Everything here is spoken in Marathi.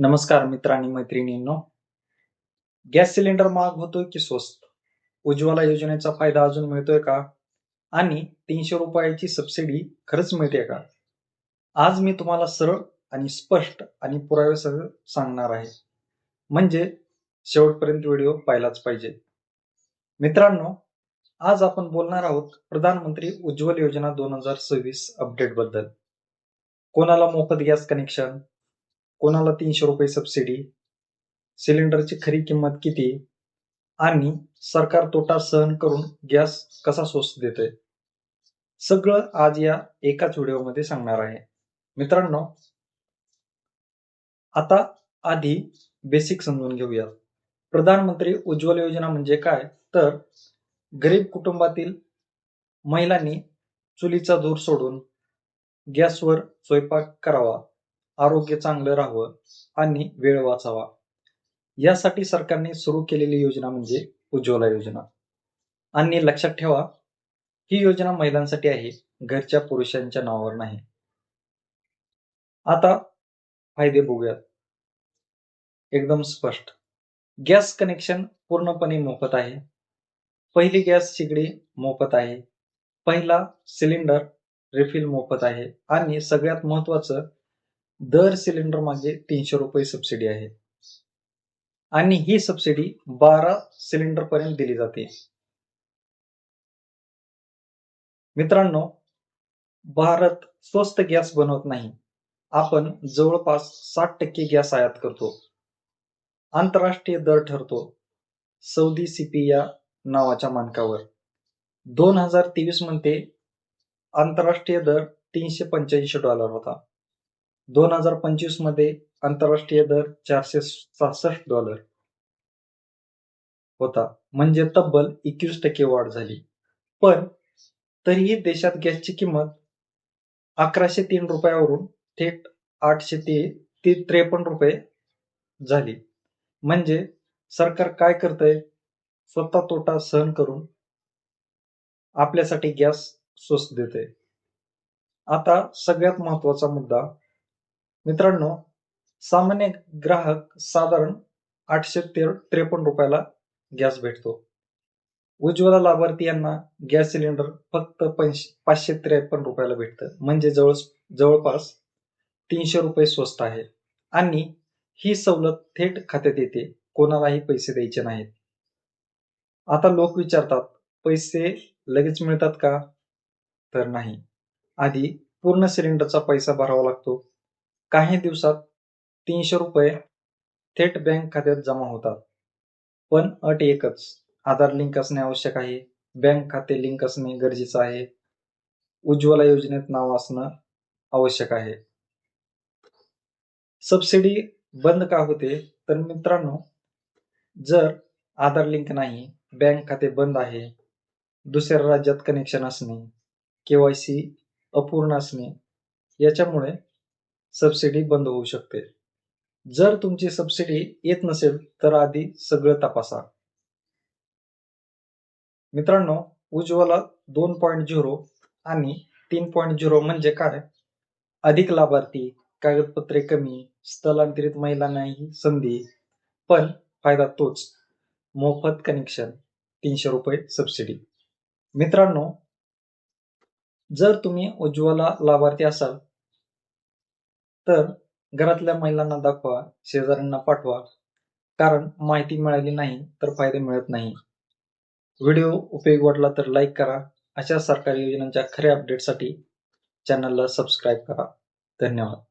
नमस्कार मित्र आणि मैत्रिणींनो. गॅस सिलेंडर महाग होतोय की स्वस्त? उज्ज्वला योजनेचा फायदा अजून मिळतोय का? आणि तीनशे रुपयाची सबसिडी खरंच मिळते का? आज मी तुम्हाला सरळ आणि स्पष्ट आणि पुराव्यासह सांगणार आहे. म्हणजे शेवटपर्यंत व्हिडिओ पाहिलाच पाहिजे. मित्रांनो आज आपण बोलणार आहोत प्रधानमंत्री उज्ज्वल योजना दोन हजार सव्वीस अपडेटबद्दल. कोणाला मोफत गॅस कनेक्शन कोणाला तीनशे रुपये सबसिडी सिलेंडरची खरी किंमत किती आणि सरकार तोटा सहन करून गॅस कसा स्वस्त देतोय? सगळं आज या एकाच व्हिडिओमध्ये सांगणार आहे. मित्रांनो आता आधी बेसिक समजून घेऊया प्रधानमंत्री उज्ज्वल योजना म्हणजे काय? तर गरीब कुटुंबातील महिलांनी चुलीचा धूर सोडून गॅसवर स्वयंपाक करावा. आरोग्य चांगलं राहावं आणि वेळ वाचावा. यासाठी सरकारने सुरू केलेली योजना म्हणजे उज्ज्वला योजना. आणि लक्षात ठेवा ही योजना महिलांसाठी आहे घरच्या पुरुषांच्या नावावर नाही. आता फायदे बघूयात. एकदम स्पष्ट. गॅस कनेक्शन पूर्णपणे मोफत आहे. पहिली गॅस शिगडी मोफत आहे. पहिला सिलेंडर रिफिल मोफत आहे. आणि सगळ्यात महत्वाचं दर सिलेंडर मागे तीनशे रुपये सबसिडी आहे. आणि ही सबसिडी बारा सिलेंडर पर्यंत दिली जाते. मित्रांनो भारत स्वस्त गॅस बनवत नाही. आपण जवळपास साठ टक्के गॅस आयात करतो. आंतरराष्ट्रीय दर ठरतो. सौदी सीपी या नावाच्या मानकावर. दोन हजार तेवीसमध्ये आंतरराष्ट्रीय दर तीनशे पंच्याऐंशी डॉलर होता. दोन हजार पंचवीसमध्ये आंतरराष्ट्रीय दर चारशे सहासष्ट डॉलर होता. म्हणजे तब्बल एकवीस टक्के वाढ झाली. पण तरीही देशात गॅसची किंमत अकराशे तीन रुपयावरून थेट आठशे ते त्रेपन्न रुपये झाली. म्हणजे सरकार काय करतंय? स्वतः तोटा सहन करून आपल्यासाठी गॅस स्वस्त देते आता सगळ्यात महत्त्वाचा मुद्दा मित्रांनो सामान्य ग्राहक साधारण आठशे त्रेपन्न रुपयाला गॅस भेटतो. उज्ज्वला लाभार्थी यांना गॅस सिलेंडर फक्त पाचशे त्रेपन्न रुपयाला भेटतं. म्हणजे जवळ जवळपास तीनशे रुपये स्वस्त आहे. आणि ही सवलत थेट खात्यात येते. कोणालाही पैसे द्यायचे नाहीत. आता लोक विचारतात पैसे लगेच मिळतात का? तर नाही. आधी पूर्ण सिलेंडरचा पैसा भरावा लागतो. काही दिवसात तीनशे रुपये थेट बँक खात्यात जमा होतात. पण अट एकच आधार लिंक असणे आवश्यक आहे. बँक खाते लिंक असणे गरजेचं आहे. उज्ज्वला योजनेत नाव असणं आवश्यक आहे. सबसिडी बंद का होते? तर मित्रांनो जर आधार लिंक नाही बँक खाते बंद आहे. दुसऱ्या राज्यात कनेक्शन असणे केवायसी अपूर्ण असणे याच्यामुळे सबसिडी बंद होऊ शकते जर तुमची सबसिडी येत नसेल तर आधी सगळं तपासा. मित्रांनो उज्ज्वला दोन पॉईंट झिरो आणि तीन पॉईंट झिरो म्हणजे काय? अधिक लाभार्थी कागदपत्रे कमी स्थलांतरित महिलांनाही संधी पण फायदा तोच. मोफत कनेक्शन तीनशे रुपये सबसिडी मित्रांनो जर तुम्ही उज्ज्वला लाभार्थी असाल तर घरातल्या महिलांना दाखवा शेजाऱ्यांना पाठवा. कारण माहिती मिळाली नाही तर फायदे मिळत नाही. व्हिडिओ उपयोग वाटला तर लाईक करा. अशा सरकारी योजनांच्या खऱ्या अपडेटसाठी चॅनलला सबस्क्राईब करा. धन्यवाद.